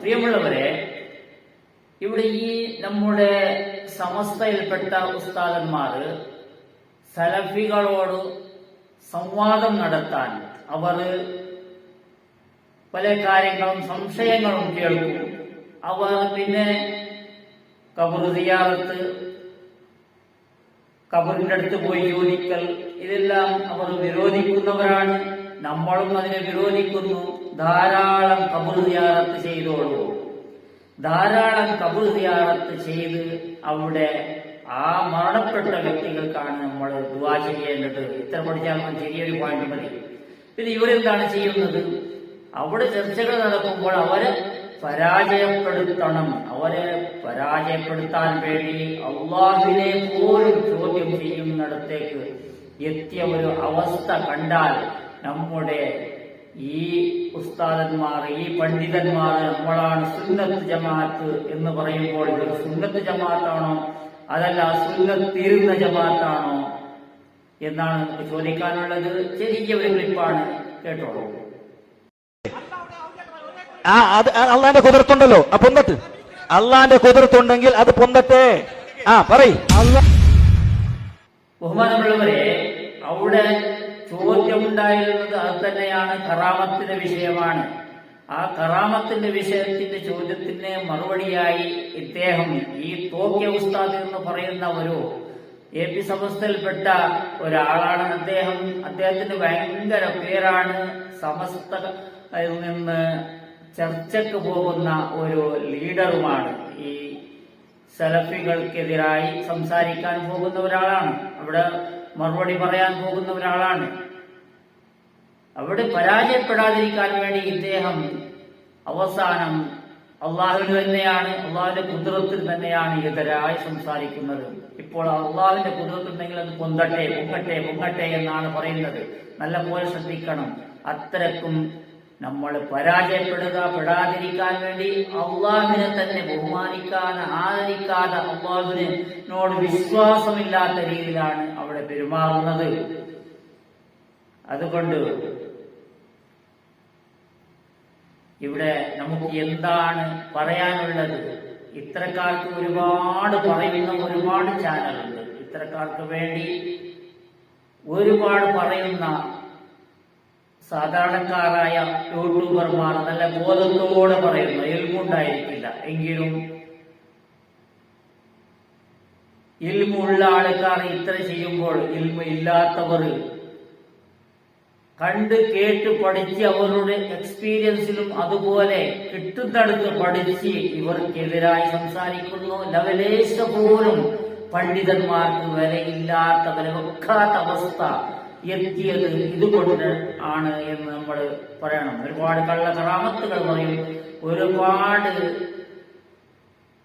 പ്രിയമുള്ളവരെ ഇവിടെ ഈ നമ്മുടെ സമസ്തയിൽപ്പെട്ട ഉസ്താദന്മാർ സലഫികളോട് സംവാദം നടത്താൻ അവർ പല കാര്യങ്ങളും സംശയങ്ങളും കേൾക്കും. അവർ പിന്നെ കബർ സിയാറത്ത് കബറിന്റെ അടുത്ത് പോയി ചോദിക്കൽ ഇതെല്ലാം അവർ വിരോധിക്കുന്നവരാണ്. നമ്മളും അതിനെ വിരോധിക്കുന്നു. ധാരാളം കബർ സിയാറത്ത് ചെയ്തോളൂ. ധാരാളം കബർ സിയാറത്ത് ചെയ്ത് അവിടെ ആ മരണപ്പെട്ട വ്യക്തികൾക്കാണ് നമ്മൾ ദുവാ ചെയ്യേണ്ടത്. ഇത്ര പഠിച്ചാൽ ശരിയൊരു പോയിന്റ് മതി. പിന്നെ ഇവരെന്താണ് ചെയ്യുന്നത്? അവിടെ ചർച്ചകൾ നടക്കുമ്പോൾ അവരെ പരാജയപ്പെടുത്തണം. അവരെ പരാജയപ്പെടുത്താൻ വേണ്ടി അള്ളാഹുവിനെ പോലും ചോദ്യം ചെയ്യുന്നിടത്തേക്ക് എത്തിയ ഒരു അവസ്ഥ കണ്ടാൽ നമ്മുടെ ഈ ഉസ്താദന്മാർ ഈ പണ്ഡിതന്മാർ നമ്മളാണ് സുന്നത്ത് ജമാഅത്ത് എന്ന് പറയുമ്പോൾ ഇത് സുന്നത്ത് ജമാഅത്താണോ? അതല്ല സുന്നത്തിരുന്ന ജമാഅത്താണോ? എന്നാണ് ചോദിക്കാനുള്ളത്. ചെറിയ ഒരു ക്ലിപ്പാണ് കേട്ടോളൂ. ആ അത് അള്ളാന്റെ കുതിർത്തുണ്ടല്ലോ ആ പൊന്തട്ട് അള്ളാന്റെ കുതിർത്തുണ്ടെങ്കിൽ അത് പൊന്തട്ടെ ആ പറയ്. ബഹുമാനമുള്ളവരെ അവിടെ ചോദ്യമുണ്ടായിരുന്നത് അത് തന്നെയാണ് കറാമത്തിന്റെ വിഷയമാണ്. ആ കറാമത്തിന്റെ വിഷയത്തിന്റെ ചോദ്യത്തിന് മറുപടിയായി ഇദ്ദേഹം ഈ തോക്കിയ ഉസ്താദ് എന്ന് പറയുന്ന ഒരു എ പി സമസ്തയിൽപ്പെട്ട ഒരാളാണ്. അദ്ദേഹം അദ്ദേഹത്തിന് ഭയങ്കര പേരാണ് സമസ്ത നിന്ന് ചർച്ചയ്ക്ക് പോകുന്ന ഒരു ലീഡറുമാണ്. ഈ സലഫികൾക്കെതിരായി സംസാരിക്കാൻ പോകുന്ന ഒരാളാണ്. അവിടെ മറുപടി പറയാൻ പോകുന്ന ഒരാളാണ്. അവിടെ പരാജയപ്പെടാതിരിക്കാൻ വേണ്ടി ഇദ്ദേഹം അവസാനം അള്ളാഹുവിന് തന്നെയാണ് അള്ളാഹുവിന്റെ കുതിരത്തിൽ തന്നെയാണ് എതിരായി സംസാരിക്കുന്നത്. ഇപ്പോൾ അള്ളാഹുവിന്റെ കുതിരത്തുണ്ടെങ്കിൽ അത് പൊന്തട്ടെ പൊങ്ങട്ടെ പൊങ്ങട്ടെ എന്നാണ് പറയുന്നത്. നല്ല പോലെ ശ്രദ്ധിക്കണം. അത്തരക്കും നമ്മൾ പരാജയപ്പെടുക പെടാതിരിക്കാൻ വേണ്ടി അള്ളാഹുവിനെ തന്നെ ബഹുമാനിക്കാതെ ആദരിക്കാതെ അള്ളാഹുവിനോട് വിശ്വാസമില്ലാത്ത രീതിയിലാണ് അവിടെ പെരുമാറുന്നത്. അതുകൊണ്ട് ഇവിടെ നമുക്ക് എന്താണ് പറയാനുള്ളത്? ഇത്തരക്കാർക്ക് ഒരുപാട് പറയുന്ന ഒരുപാട് ചാനലുണ്ട്. ഇത്തരക്കാർക്ക് വേണ്ടി ഒരുപാട് പറയുന്ന സാധാരണക്കാരായ യൂട്യൂബർമാർ നല്ല ബോധത്തോടെ പറയുന്നു. എൽമുണ്ടായിരിക്കില്ല. എങ്കിലും ഇൽമുള്ള ആൾക്കാർ ഇത്ര ചെയ്യുമ്പോൾ ഇൽമ ഇല്ലാത്തവർ കണ്ട് കേട്ട് പഠിച്ച് അവരുടെ എക്സ്പീരിയൻസിലും അതുപോലെ കിട്ടുന്നിടത്ത് പഠിച്ച് ഇവർക്കെതിരായി സംസാരിക്കുന്നു. ലവലേശ പോലും പണ്ഡിതന്മാർക്ക് വിലയില്ലാത്ത വില വെക്കാത്ത അവസ്ഥ എത്തിയത് ഇതുകൊണ്ട് ആണ് എന്ന് നമ്മൾ പറയണം. ഒരുപാട് കള്ള കറാമത്തുകൾ പറയും. ഒരുപാട്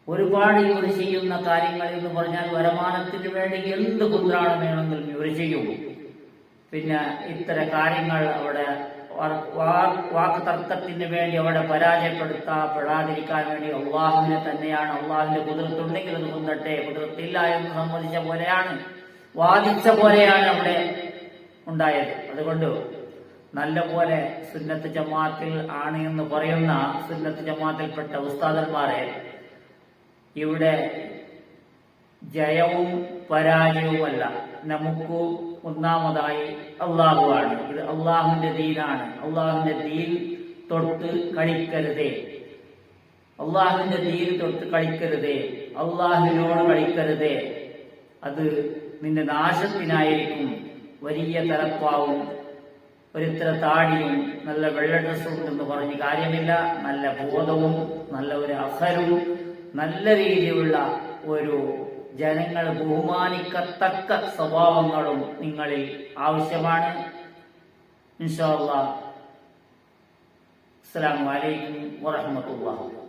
ഒരുപാട് ഇവർ ചെയ്യുന്ന കാര്യങ്ങൾ എന്ന് പറഞ്ഞാൽ വരുമാനത്തിന് വേണ്ടി എന്ത് കുന്ത്രാണം വേണമെങ്കിലും ഇവർ ചെയ്യും. പിന്നെ ഇത്തരം കാര്യങ്ങൾ അവിടെ വാക്ക് തർക്കത്തിന് വേണ്ടി അവിടെ പരാജയപ്പെടുത്താപ്പെടാതിരിക്കാൻ വേണ്ടി അള്ളാഹുവിനെ തന്നെയാണ് അള്ളാഹുവിന്റെ കുതിർത്തുണ്ടെങ്കിൽ അത് കുന്നട്ടെ കുതിർത്തില്ല എന്ന് സമ്മതിച്ച പോലെയാണ് വാദിച്ച പോലെയാണ് അവിടെ ഉണ്ടായത്. അതുകൊണ്ട് നല്ല പോലെ സുന്നത്ത് ജമാത്തിൽ ആണ് എന്ന് പറയുന്ന സുന്നത്ത് ജമാത്തിൽപ്പെട്ട ഉസ്താദന്മാരെ ഇവിടെ ജയവും പരാജയവുമല്ല നമുക്ക് ഒന്നാമതായി അള്ളാഹുവാണ്. ഇത് അള്ളാഹുവിന്റെ ദീനാണ്. അള്ളാഹുവിന്റെ ദീൻ തൊട്ട് കളിക്കരുതേ. അള്ളാഹുവിന്റെ ദീൻ തൊട്ട് കളിക്കരുതേ. അള്ളാഹുവിനോട് കളിക്കരുതേ. അത് നിന്റെ നാശത്തിനായിരിക്കും. വലിയ തലപ്പാവും. ഒരിത്ര താടിയും നല്ല വെള്ള ഡ്രസ്സും എന്ന് പറഞ്ഞ് കാര്യമില്ല. നല്ല ബോധവും നല്ല ഒരു അസരും നല്ല രീതിയിലുള്ള ഒരു ജനങ്ങൾ ബഹുമാനിക്കത്തക്ക സ്വഭാവങ്ങളും നിങ്ങളിൽ ആവശ്യമാണ്. ഇൻഷാ അസ്സാം അസ്സലാമു അലൈക്കും വറഹ്മത്തുള്ളാഹി